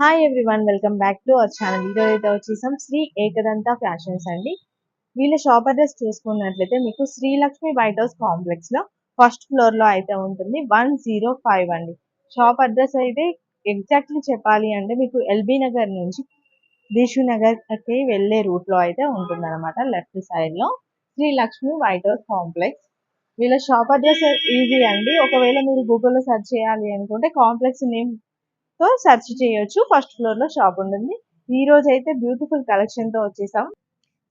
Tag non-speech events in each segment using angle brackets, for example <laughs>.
Hi everyone welcome back to our channel ఈరోజు అయితే వచ్చేసాం. శ్రీ ఏకదంత ఫ్యాషన్స్ అండి. వీళ్ళ షాప్ అడ్రస్ చూసుకున్నట్లయితే మీకు శ్రీలక్ష్మి వైట్ హౌస్ కాంప్లెక్స్లో ఫస్ట్ ఫ్లోర్లో అయితే ఉంటుంది. వన్ జీరో ఫైవ్ అండి. షాప్ అడ్రస్ అయితే ఎగ్జాక్ట్లీ చెప్పాలి అంటే మీకు ఎల్బీ నగర్ నుంచి దిషు నగర్కి వెళ్ళే రూట్లో అయితే ఉంటుంది అనమాట లెఫ్ట్ సైడ్లో. Shri Lakshmi white house complex వీళ్ళ షాప్ అడ్రస్ ఈజీ అండి. ఒకవేళ మీరు గూగుల్లో సెర్చ్ చేయాలి అనుకుంటే కాంప్లెక్స్ నేమ్ తో సెర్చ్ చేయొచ్చు. ఫస్ట్ ఫ్లోర్లో షాప్ ఉంటుంది. ఈ రోజు అయితే బ్యూటిఫుల్ కలెక్షన్తో వచ్చేసాం.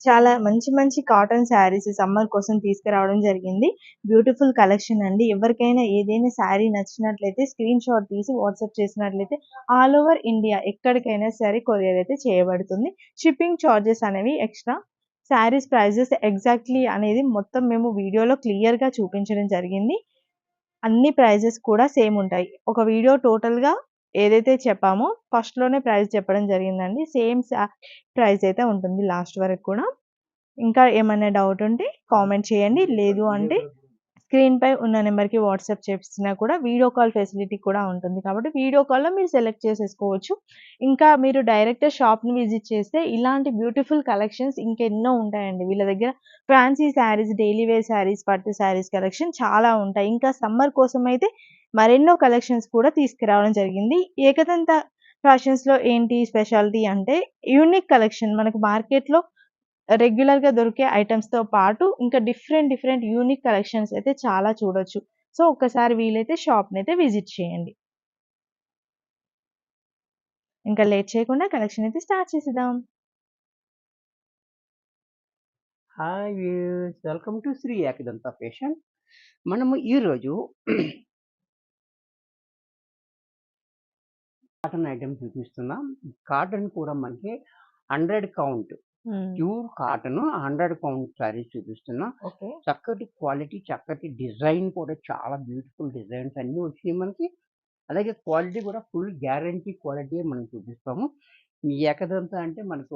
చాలా మంచి మంచి కాటన్ శారీస్ సమ్మర్ కోసం తీసుకురావడం జరిగింది. బ్యూటిఫుల్ కలెక్షన్ అండి. ఎవరికైనా ఏదైనా శారీ నచ్చినట్లయితే స్క్రీన్ షాట్ తీసి వాట్సాప్ చేసినట్లయితే ఆల్ ఓవర్ ఇండియా ఎక్కడికైనా సరే కొరియర్ అయితే చేయబడుతుంది. షిప్పింగ్ చార్జెస్ అనేవి ఎక్స్ట్రా శారీస్ ప్రైజెస్ ఎగ్జాక్ట్లీ అనేది మొత్తం మేము వీడియోలో క్లియర్గా చూపించడం జరిగింది. అన్ని ప్రైజెస్ కూడా సేమ్ ఉంటాయి. ఒక వీడియో టోటల్గా ఏదైతే చెప్పామో ఫస్ట్లోనే ప్రైస్ చెప్పడం జరిగిందండి. సేమ్ ప్రైస్ అయితే ఉంటుంది లాస్ట్ వరకు కూడా. ఇంకా ఏమైనా డౌట్ ఉంటే కామెంట్ చేయండి. లేదు అంటే స్క్రీన్పై ఉన్న నెంబర్కి వాట్సాప్ చేసినా కూడా వీడియో కాల్ ఫెసిలిటీ కూడా ఉంటుంది. కాబట్టి వీడియో కాల్లో మీరు సెలెక్ట్ చేసేసుకోవచ్చు. ఇంకా మీరు డైరెక్ట్ షాప్ని విజిట్ చేస్తే ఇలాంటి బ్యూటిఫుల్ కలెక్షన్స్ ఇంకెన్నో ఉంటాయండి. వీళ్ళ దగ్గర fancy saris daily wear saris పట్టు శారీస్ కలెక్షన్ చాలా ఉంటాయి. ఇంకా సమ్మర్ కోసం అయితే మరెన్నో కలెక్షన్స్ కూడా తీసుకురావడం జరిగింది. ఏకదంత ఫ్యాషన్స్లో ఏంటి స్పెషాలిటీ అంటే యూనిక్ కలెక్షన్ మనకు మార్కెట్లో రెగ్యులర్గా దొరికే ఐటమ్స్తో పాటు ఇంకా డిఫరెంట్ డిఫరెంట్ యూనిక్ కలెక్షన్స్ అయితే చాలా చూడొచ్చు. సో ఒక్కసారి వీలైతే షాప్ని అయితే విజిట్ చేయండి. ఇంకా లేట్ చేయకుండా కలెక్షన్ అయితే స్టార్ట్ చేసేద్దాం. Hi welcome to Shri Ekadanta patient మనము ఈరోజు కాటన్ ఐటమ్ చూపిస్తున్నాం. కాటన్ కూడా మనకి hundred count pure cotton hundred count saris చూపిస్తున్నాం. చక్కటి క్వాలిటీ చక్కటి డిజైన్ కూడా చాలా బ్యూటిఫుల్ డిజైన్స్ అన్నీ వచ్చినాయి మనకి అలాగే క్వాలిటీ కూడా ఫుల్ గ్యారంటీ క్వాలిటీ మనం చూపిస్తాము. ఈ ఏకదంత అంటే మనకి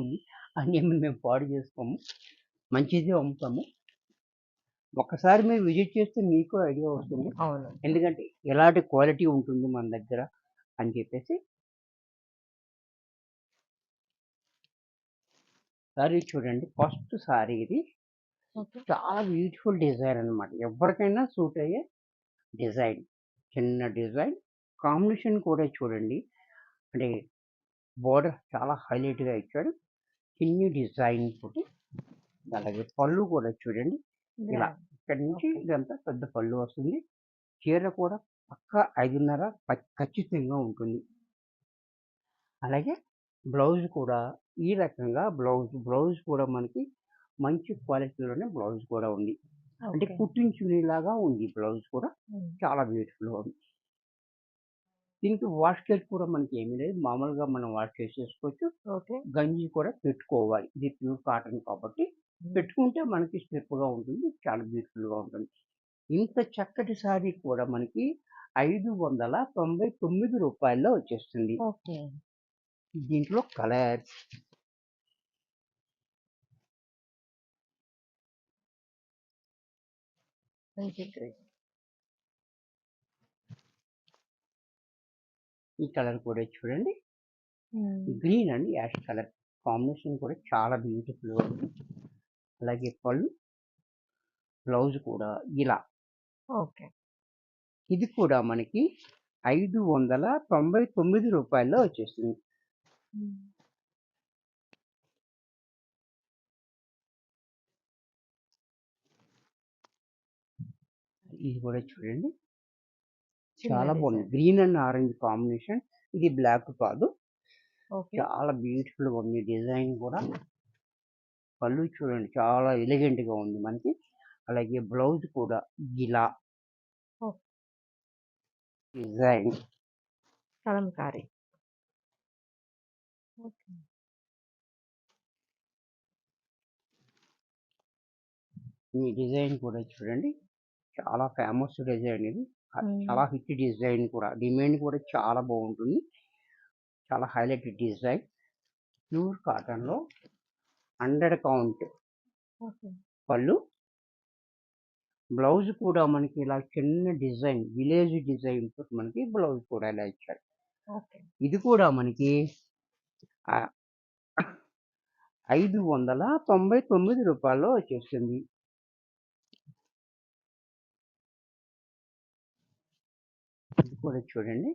ఉంది. ఆ నేమ్ మేము పాడు చేసుకోము. మంచిది అమ్ముతాము. ఒక్కసారి మీరు విజిట్ చేస్తే మీకు ఐడియా వస్తుంది. ఎందుకంటే ఎలాంటి క్వాలిటీ ఉంటుంది మన దగ్గర? అని చెప్పేసి సారీ చూడండి. ఫస్ట్ సారీ ఇది. చాలా బ్యూటిఫుల్ డిజైన్ అన్నమాట. ఎవరికైనా సూట్ అయ్యే డిజైన్. చిన్న డిజైన్. కాంబినేషన్ కూడా చూడండి. అంటే బోర్డర్ చాలా హైలైట్గా ఇచ్చాడు చిన్ని డిజైన్ తోటి. అలాగే పళ్ళు కూడా చూడండి. ఇలా ఇక్కడ నుంచి ఇదంతా పెద్ద పళ్ళు వస్తుంది. చీర కూడా పక్క ఐదున్నర ప- ఖచ్చితంగా ఉంటుంది. అలాగే బ్లౌజ్ కూడా ఈ రకంగా బ్లౌజ్ బ్లౌజ్ కూడా మనకి మంచి క్వాలిటీలోనే బ్లౌజ్ కూడా ఉంది. అంటే ఓకే. కుట్టించుకునేలాగా ఉంది బ్లౌజ్ కూడా. చాలా బ్యూటిఫుల్గా ఉంది. దీనికి వాష్ కేట్ కూడా మనకి ఏమీ లేదు. మామూలుగా మనం వాష్ చేసేసుకోవచ్చు. ఓకే. గంజి కూడా పెట్టుకోవాలి. ఇది ప్యూర్ కాటన్ కాబట్టి పెట్టుకుంటే మనకి స్టెప్గా ఉంటుంది. చాలా బ్యూటిఫుల్గా ఉంటుంది. ఇంత చక్కటి సారీ కూడా మనకి ఐదు వందల తొంభై తొమ్మిది రూపాయల్లో వచ్చేస్తుంది. ఓకే. దీంట్లో కలర్. ఈ కలర్ కూడా చూడండి. గ్రీన్ అండి యాష్ కలర్. కాంబినేషన్ కూడా చాలా బ్యూటిఫుల్గా ఉంది. అలాగే పళ్ళు బ్లౌజ్ కూడా ఇలా. ఓకే. ఇది కూడా మనకి ఐదు వందల తొంభై తొమ్మిది రూపాయల్లో వచ్చేస్తుంది ఇది కూడా చూడండి. చాలా బాగుంది. Green and orange combination. ఇది బ్లాక్ కాదు. చాలా బ్యూటిఫుల్గా ఉంది డిజైన్ కూడా. పళ్ళు చూడండి చాలా ఎలిగెంట్గా ఉంది మనకి. అలాగే బ్లౌజ్ కూడా ఇలా. డిజైన్ కలంకారీ. ఓకే. ఈ డిజైన్ కూడా చూడండి. చాలా ఫేమస్ డిజైన్ ఇది. చాలా హిట్ డిజైన్ కూడా. డిమాండ్ కూడా చాలా బాగుంటుంది. చాలా హైలైట్ డిజైన్. ప్యూర్ కాటన్లో హండ్రెడ్ కౌంట్ పళ్ళు బ్లౌజ్ కూడా మనకి ఇలా చిన్న డిజైన్ విలేజ్ డిజైన్తో మనకి బ్లౌజ్ కూడా ఇలా ఇచ్చారు. ఇది కూడా మనకి ఆహ్, రూ. 599 వచ్చేస్తుంది. ఇది కూడా చూడండి.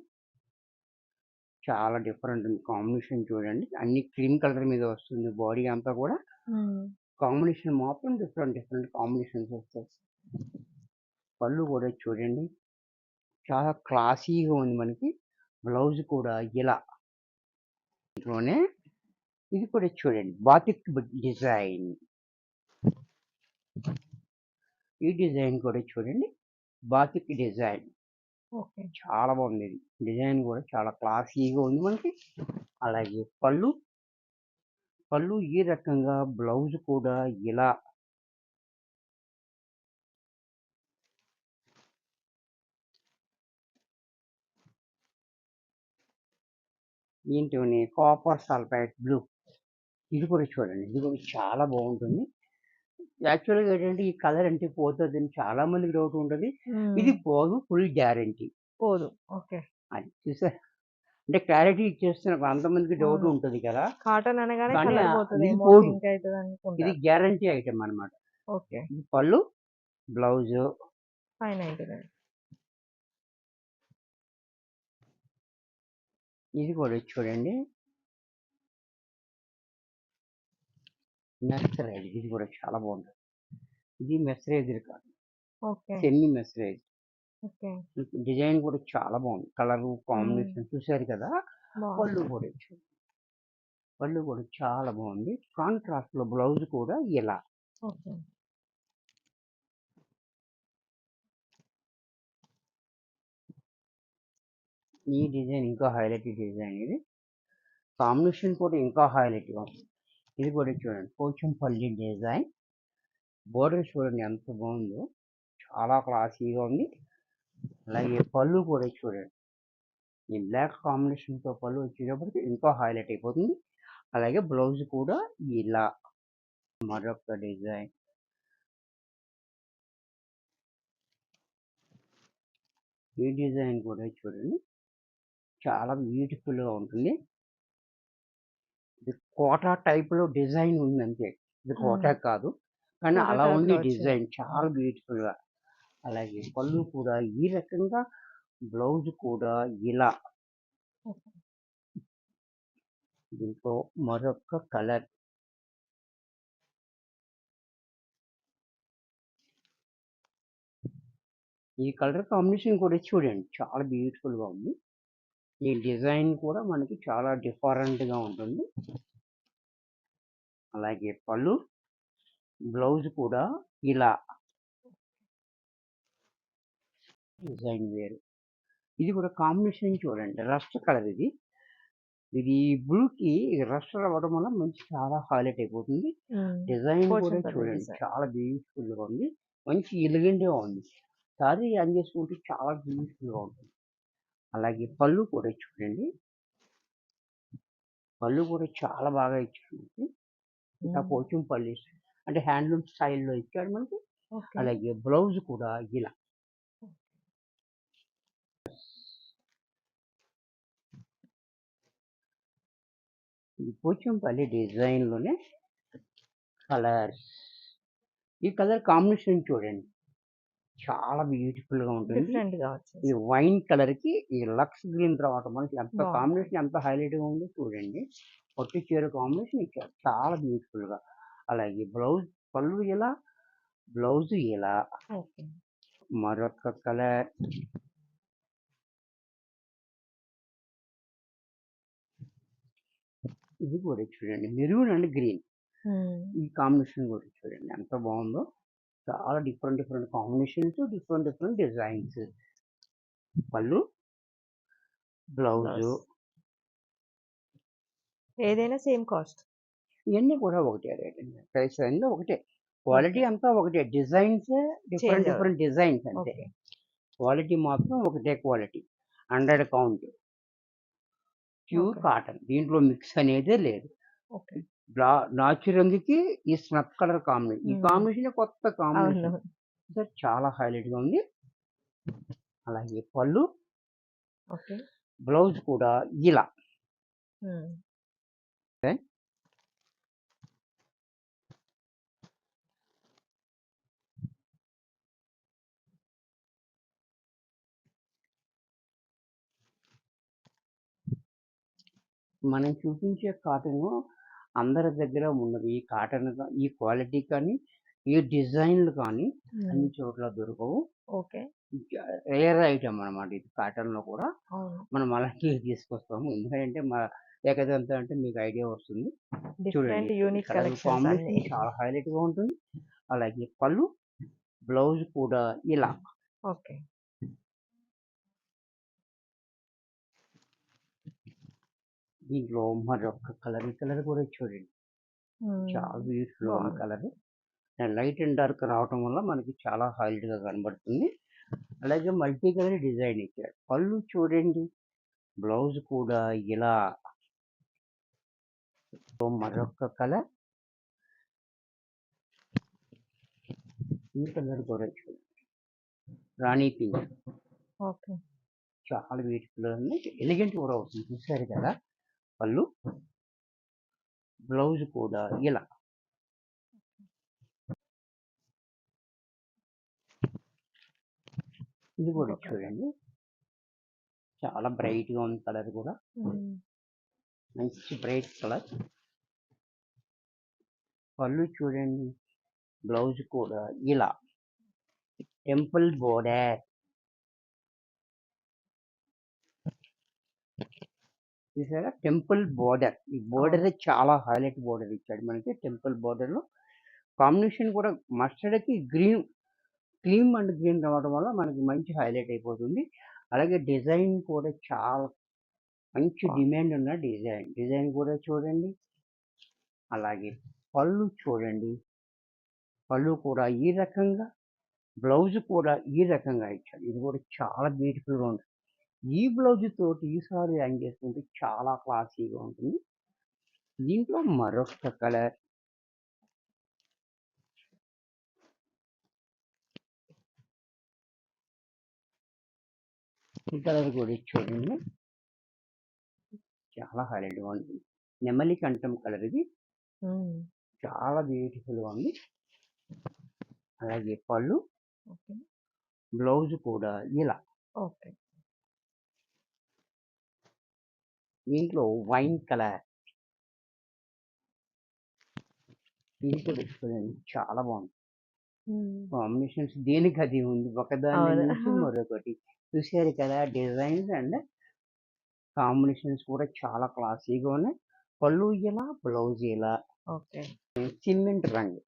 చాలా డిఫరెంట్ ఉంది. కాంబినేషన్ చూడండి. అన్ని క్రీమ్ కలర్ మీద వస్తుంది బాడీ అంతా కూడా. కాంబినేషన్ మాత్రం డిఫరెంట్ డిఫరెంట్ కాంబినేషన్స్ వస్తాయి. పళ్ళు కూడా చూడండి. చాలా క్లాసీగా ఉంది మనకి. బ్లౌజ్ కూడా ఇలా. ఇంట్లోనే ఇది కూడా చూడండి. Batik design. ఈ డిజైన్ కూడా చూడండి. Batik design. ఓకే. చాలా బాగుంది ఇది. డిజైన్ కూడా చాలా క్లాసీగా ఉంది మనకి. అలాగే పళ్ళు. పళ్ళు ఈ రకంగా బ్లౌజ్ కూడా ఇలా. దీంట్లోనే కాపర్ సల్ఫైడ్ బ్లూ. ఇది కూడా చూడండి. ఇది కూడా చాలా బాగుంటుంది. యాక్చువల్‌గా ఏంటంటే ఈ కలర్ అంటే పోతదని చాలా మందికి డౌట్ ఉంటది. ఇది. పోదు. Full guarantee. పోదు. ఓకే. అది చూసారా? అంటే క్లారిటీ ఇచ్చేస్తున్నా అంతమందికి డౌట్. ఉంటది కదా! కాటన్ అనగానే ఇది పోదు. గ్యారంటీ ఐటెమ్ అన్నమాట. ఓకే. పళ్ళు, బ్లౌజు. 599. ఇది కూడా చూడండి. మెర్సరైజ్ ఇది కూడా చాలా బాగుంటది. ఇది మెర్సరైజ్డ్ కాదు. Semi mercerise. ఓకే. డిజైన్ కూడా చాలా బాగుంది. కలరు. కాంబినేషన్ చూసారు కదా! పళ్ళు. కూడా. పళ్ళు కూడా చాలా బాగుంది. కాంట్రాస్ట్‌లో బ్లౌజ్ కూడా ఇలా. ఈ డిజైన్ ఇంకా హైలైట్ డిజైన్ ఇది. కాంబినేషన్ కూడా ఇంకా హైలైట్‌గా ఉంది. ఇది కూడా చూడండి. పోచంపల్లి డిజైన్. బోర్డర్ చూడండి ఎంత బాగుందో. చాలా క్లాసీగా ఉంది. అలాగే పళ్ళు కూడా చూడండి. ఈ బ్లాక్ కాంబినేషన్‌తో పళ్ళు వచ్చేటప్పటికి ఇంకా హైలైట్ అయిపోతుంది. అలాగే బ్లౌజ్ కూడా ఇలా. మరొక డిజైన్. ఈ డిజైన్ కూడా చూడండి. చాలా బ్యూటిఫుల్‌గా ఉంటుంది. ఇది కోటా టైప్‌లో డిజైన్ ఉంది అంతే. ఇది కోటా. కాదు. కానీ అలా ఉంది. డిజైన్ చాలా బ్యూటిఫుల్‌గా. అలాగే పళ్ళు కూడా ఈ రకంగా బ్లౌజ్ కూడా ఇలా. దీంట్లో మరొక కలర్. ఈ కలర్ కాంబినేషన్ కూడా చూడండి. చాలా బ్యూటిఫుల్‌గా ఉంది. ఈ డిజైన్ కూడా మనకి చాలా డిఫరెంట్‌గా ఉంటుంది. అలాగే పళ్ళు, బ్లౌజ్ కూడా ఇలా. డిజైన్ వేరు. ఇది కూడా కాంబినేషన్ చూడండి. రస్ట్ కలర్ ఇది. ఇది బ్లూకి రస్ట్ అవ్వడం వల్ల మంచి చాలా హైలైట్ అయిపోతుంది. డిజైన్ కూడా చూడండి. చాలా బ్యూటిఫుల్‌గా ఉంది. మంచి ఎలిగెంట్‌గా ఉంది. సారీ యాన్ చేసుకుంటే చాలా బ్యూటిఫుల్‌గా ఉంటుంది. అలాగే పళ్ళు కూడా చూడండి. పళ్ళు కూడా చాలా బాగా ఇచ్చాడు మనకి. ఇంకా హ్మ్. పోచంపల్లి అంటే హ్యాండ్లూమ్ స్టైల్‌లో ఇచ్చాడు మనకి. అలాగే బ్లౌజ్ కూడా ఇలా. ఇది పోచంపల్లి డిజైన్‌లోనే కలర్స్. ఈ కలర్ కాంబినేషన్ చూడండి. చాలా బ్యూటిఫుల్‌గా ఉంటుంది. డిఫరెంట్‌గా ఈ. వైన్ కలర్‌కి ఈ లక్స్ గ్రీన్ రావటం మనకి ఎంత. కాంబినేషన్ ఎంత హైలైట్‌గా ఉందో చూడండి. పట్టు చీర కాంబినేషన్ ఇచ్చారు. చాలా బ్యూటిఫుల్‌గా. అలాగే బ్లౌజ్ పళ్ళు ఇలా, బ్లౌజ్ ఇలా. ఓకే. మరొక కలర్. ఇది కూడా చూడండి. Maroon and green. ఈ కాంబినేషన్ కూడా చూడండి ఎంత బాగుందో. చాలా different different combinations, different different designs. పళ్ళు, బ్లౌజు. ఏదైనా సేమ్ కాస్ట్. ఇయన్నీ కూడా ఒకటే రేట్ అండి. ప్రైస్ అన్నీ ఒకటే. క్వాలిటీ. అంతా ఒకటే. డిజైన్సే డిఫరెంట్. డిఫరెంట్ డిజైన్స్ అంతే. ఓకే. క్వాలిటీ మాత్రం ఒకటే క్వాలిటీ. 100 కౌంట్. ప్యూర్. కాటన్. దీంట్లో మిక్స్ అనేదే లేదు. నాచు రంగుకి ఈ స్నఫ్ కలర్ కాంబినేషన్. ఈ. కాంబినేషన్ కొత్త కాంబినేషన్. అవును. సో, చాలా హైలైట్‌గా ఉంది. అలాగే పళ్ళు. బ్లౌజ్ కూడా ఇలా. మనం చూపించే కాటను అందరి దగ్గర ఉన్నది. ఈ కాటన్గా ఈ క్వాలిటీ కానీ, ఈ డిజైన్‌లు కానీ అన్ని. చోట్ల దొరకవు. ఓకే. రేర్ ఐటెమ్ అన్నమాట ఇది కాటన్‌లో కూడా. అవును. మనం అలాంటివి <laughs> తీసుకొస్తాము. ఎందుకంటే మా ఏకదంత అంటే మీకు ఐడియా వస్తుంది. చూడండి. చాలా హైలైట్‌గా ఉంటుంది. అలాగే పళ్ళు, బ్లౌజ్ కూడా ఇలా. ఓకే. దీంట్లో మరొక కలర్ ఈ కలర్ కూడా చూడండి. చాలా హ్మ్. బ్యూటిఫుల్‌గా ఉన్న. కలర్. లైట్ అండ్ డార్క్ రావటం వల్ల మనకి చాలా హైలైట్‌గా కనబడుతుంది. అలాగే మల్టీ కలర్ డిజైన్ ఇచ్చాడు. పళ్ళు చూడండి. బ్లౌజ్ కూడా ఇలా. మరొక కలర్. ఈ కలర్ కూడా చూడండి. రాణి పింక్. ఓకే. చాలా బ్యూటిఫుల్‌గా ఉంది. ఎలిగెంట్ కూడా అవుతుంది. చూసారు కదా! పళ్ళు. బ్లౌజ్ కూడా ఇలా. ఇది కూడా చూడండి. చాలా బ్రైట్‌గా ఉంది కలర్ కూడా. మంచి బ్రైట్ కలర్. పళ్ళు చూడండి. బ్లౌజ్ కూడా ఇలా. Temple border. చూసారా? Temple border. ఈ. బోర్డరే చాలా హైలైట్ బోర్డర్ ఇచ్చాడు మనకి. టెంపుల్ బోర్డర్‌లో కాంబినేషన్ కూడా మస్టర్డ్‌కి గ్రీన్ క్రీమ్ అండ్ గ్రీన్ రావడం వల్ల మనకి మంచి హైలైట్ అయిపోతుంది. అలాగే డిజైన్ కూడా చాలా మంచి. డిమాండ్ ఉన్న డిజైన్. డిజైన్ కూడా చూడండి. అలాగే పళ్ళు చూడండి. పళ్ళు కూడా ఈ రకంగా, బ్లౌజ్ కూడా ఈ రకంగా ఇచ్చాడు. ఇది కూడా చాలా బ్యూటిఫుల్‌గా ఉంది. ఈ బ్లౌజ్ తోటి ఈ సారీ హ్యాంగ్ చేసుకుంటే చాలా క్లాసీగా ఉంటుంది. దీంట్లో మరొక కలర్. ఈ కలర్ కూడా చూడండి. చాలా హైలైట్‌గా ఉంది. నెమలి కంఠం కలర్ ఇది. చాలా బ్యూటిఫుల్‌గా ఉంది. అలాగే పళ్ళు. బ్లౌజ్ కూడా ఇలా. ఓకే. దీంట్లో వైన్ కలర్. ఇది కూడా చూడండి. చాలా బాగుంది. కాంబినేషన్స్ దేనికి అది ఉంది. మించి మరొకటి. చూసారు కదా! డిజైన్స్ అండ్ కాంబినేషన్స్ కూడా చాలా క్లాసీగా ఉన్నాయి. పళ్ళు ఇలా, బ్లౌజ్ ఇలా. ఓకే. సిమెంట్ రంగు.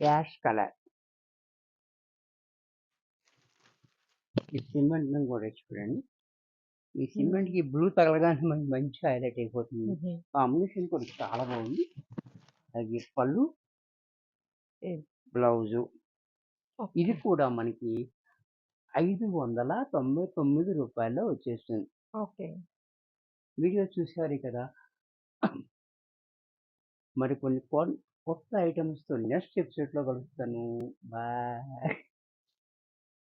Ash colour. ఈ సిమెంట్ రంగు కూడా చూడండి. ఈ హ్మ్. సిమెంట్‌కి బ్లూ తగలగానే మనకి మంచి హైలైట్ అయిపోతుంది. కాంబినేషన్ కూడా చాలా బాగుంది. అలాగే పళ్ళు. బ్లౌజు. ఇది. కూడా మనకి రూ. 599 వచ్చేస్తుంది. ఓకే. వీడియో చూసారు కదా! మరికొన్ని కొన్ కొత్త ఐటెమ్స్‌తో నెక్స్ట్ ఎపిసోడ్‌లో కలుస్తాను. బాయ్.